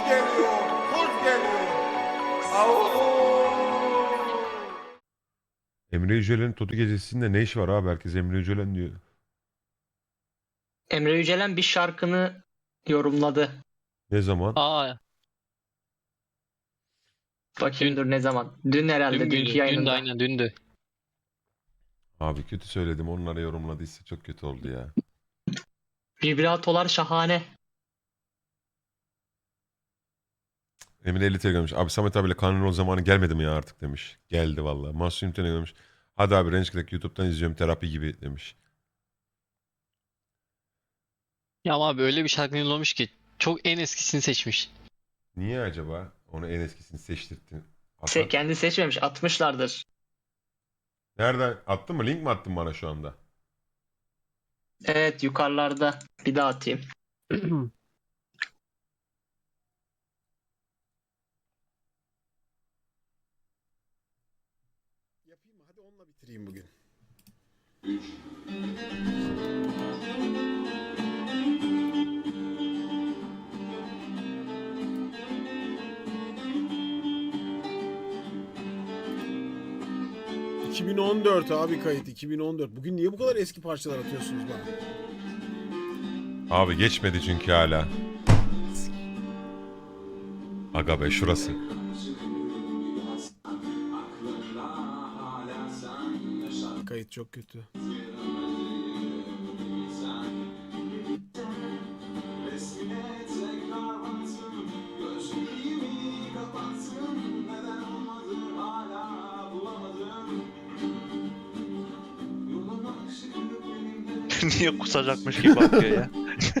Kuz geliyor. Kuz geliyor. Au. Emre Yücel'in Totu Gecesi'nde ne işi var abi? Herkes Emre Yücelen diyor. Emre Yücelen bir şarkını yorumladı. Ne zaman? Aa, Bakayım dur ne zaman? Dün herhalde dün dünkü müydü? Dün de yayında. aynen dündü. Abi kötü söyledim. Onlara yorumladıysa çok kötü oldu ya. Vibratolar şahane. Emre 50 TL görmüş. Abi Samet abiyle kanun o zamanı gelmedi mi ya artık demiş. Geldi valla. Mahsun Ümiten'e görmüş. Hadi abi Range'deki YouTube'dan izliyorum terapi gibi demiş. Ya ama abi öyle bir şarkı yollamış ki çok en eskisini seçmiş. Niye acaba onu en eskisini seçtirdin? Se- kendi seçmemiş. Atmışlardır. nereden attın mı? Link mi attın bana şu anda? Evet yukarılarda. Bir daha atayım. Hadi onunla bitireyim bugün. ...2014 abi kayıt 2014. Bugün niye bu kadar eski parçalar atıyorsunuz bana? Abi geçmedi çünkü hala. Aga be şurası. Kayıt çok kötü. Niye kusacakmış gibi bakıyor ya.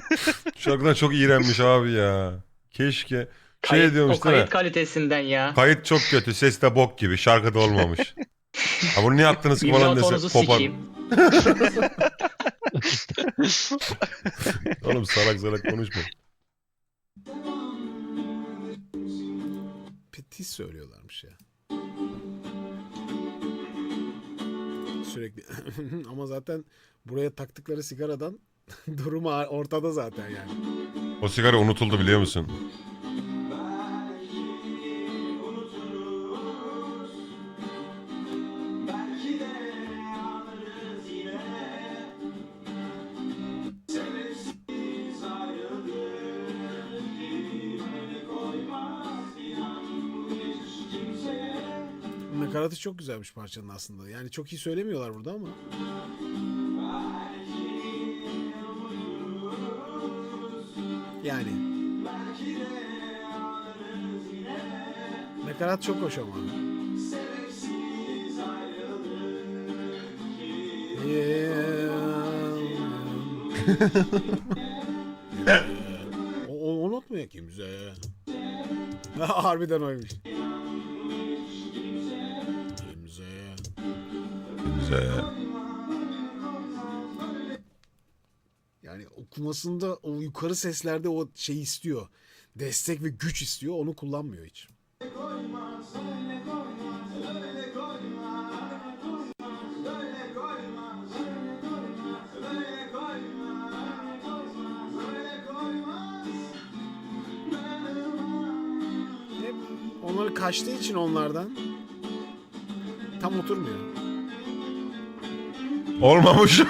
Şarkıdan çok iğrenmiş abi ya. Keşke. Şey Kayıt, diyormuş o değil mi? kayıt kalitesinden ya. Kayıt çok kötü. Ses de bok gibi. Şarkıda olmamış. ha bunu niye attınız ki falan Vibratonuzu dese kopar. sikeyim. Oğlum salak salak konuşma. Petit söylüyorlarmış ya. Sürekli ama zaten buraya taktıkları sigaradan durumu ortada zaten yani. O sigara unutuldu biliyor musun? Nakaratı çok güzelmiş parçanın aslında. Yani çok iyi söylemiyorlar burada ama. Yani. Nakarat çok hoş ama. O, o, o not mu ya kimse? Harbiden oymuş. Güzel. Yani okumasında o yukarı seslerde o şey istiyor. Destek ve güç istiyor. Onu kullanmıyor hiç. Hep onları kaçtığı için onlardan tam oturmuyor. Olmamış.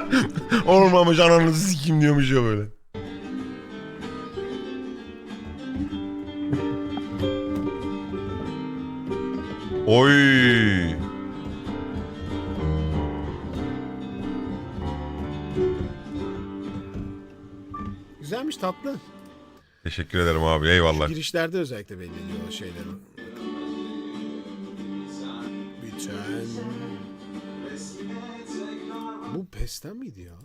Olmamış ananızı sikim diyormuş ya böyle. Oy. Güzelmiş tatlı. Teşekkür ederim abi eyvallah. Girişlerde özellikle belli ediyor o şeyleri. Biten. Bu pesten miydi ya?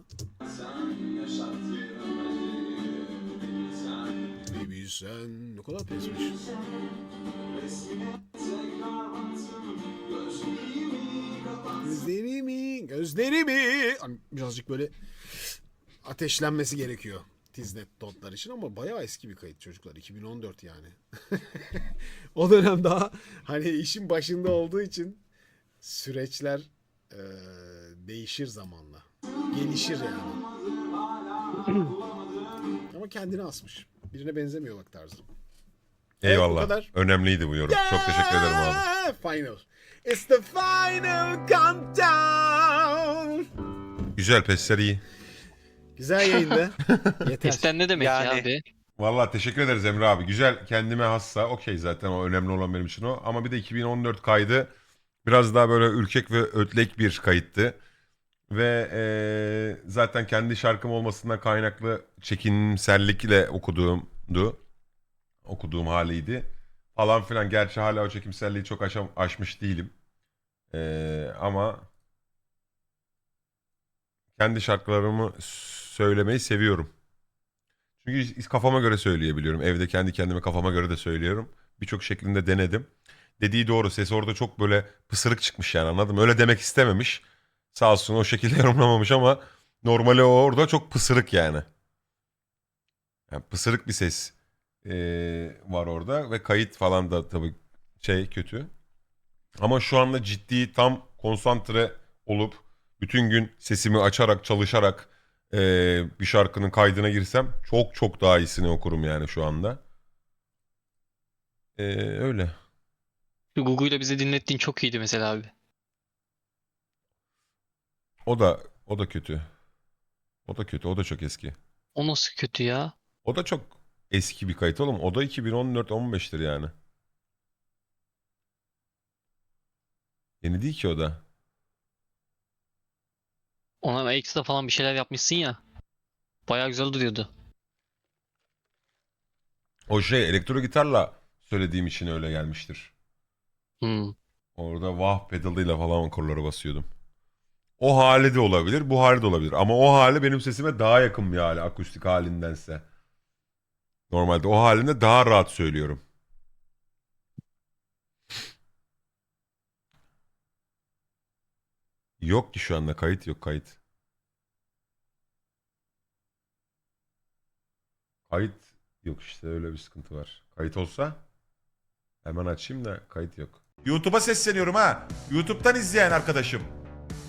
Baby sen ne kadar pesmiş. Gözlerimi, gözlerimi. Hani birazcık böyle ateşlenmesi gerekiyor. Tiznet dotlar için ama bayağı eski bir kayıt çocuklar. 2014 yani. o dönem daha hani işin başında olduğu için süreçler eee, değişir zamanla. Gelişir yani. ama kendini asmış. Birine benzemiyor bak tarzı. Evet, bu Eyvallah. kadar. Önemliydi bu yorum. Çok teşekkür ederim abi. Yeah, Final. It's the final countdown. Güzel pesler iyi. Güzel yayındı. Yeter. Pesten ne demek ya Yani- abi? Vallahi teşekkür ederiz Emre abi. Güzel kendime hassa. Okey zaten o önemli olan benim için o. Ama bir de 2014 kaydı biraz daha böyle ürkek ve ötlek bir kayıttı. Ve eee, zaten kendi şarkım olmasından kaynaklı çekimsellikle okuduğumdu. Okuduğum haliydi. Falan filan. Gerçi hala o çekimselliği çok aşam, aşmış değilim. Eee, ama kendi şarkılarımı söylemeyi seviyorum. Çünkü kafama göre söyleyebiliyorum. Evde kendi kendime kafama göre de söylüyorum. Birçok şeklinde denedim. Dediği doğru. Ses orada çok böyle pısırık çıkmış yani anladım. Öyle demek istememiş. Sağ olsun o şekilde yorumlamamış ama normali orada çok pısırık yani. yani pısırık bir ses eee, var orada ve kayıt falan da tabii şey kötü. Ama şu anda ciddi tam konsantre olup bütün gün sesimi açarak çalışarak eee, bir şarkının kaydına girsem çok çok daha iyisini okurum yani şu anda. Eee, öyle. Gugu'yla bize dinlettiğin çok iyiydi mesela abi. O da o da kötü. O da kötü. O da çok eski. O nasıl kötü ya? O da çok eski bir kayıt oğlum. O da 2014-15'tir yani. Yeni değil ki o da. Ona ekstra falan bir şeyler yapmışsın ya. Baya güzel duruyordu. O şey elektro gitarla söylediğim için öyle gelmiştir. Hmm. Orada vah pedalıyla falan akorlara basıyordum. O hali de olabilir, bu hali de olabilir. Ama o hali benim sesime daha yakın bir hali akustik halindense. Normalde o halinde daha rahat söylüyorum. Yok ki şu anda kayıt yok kayıt. Kayıt yok işte öyle bir sıkıntı var. Kayıt olsa hemen açayım da kayıt yok. YouTube'a sesleniyorum ha. YouTube'dan izleyen arkadaşım.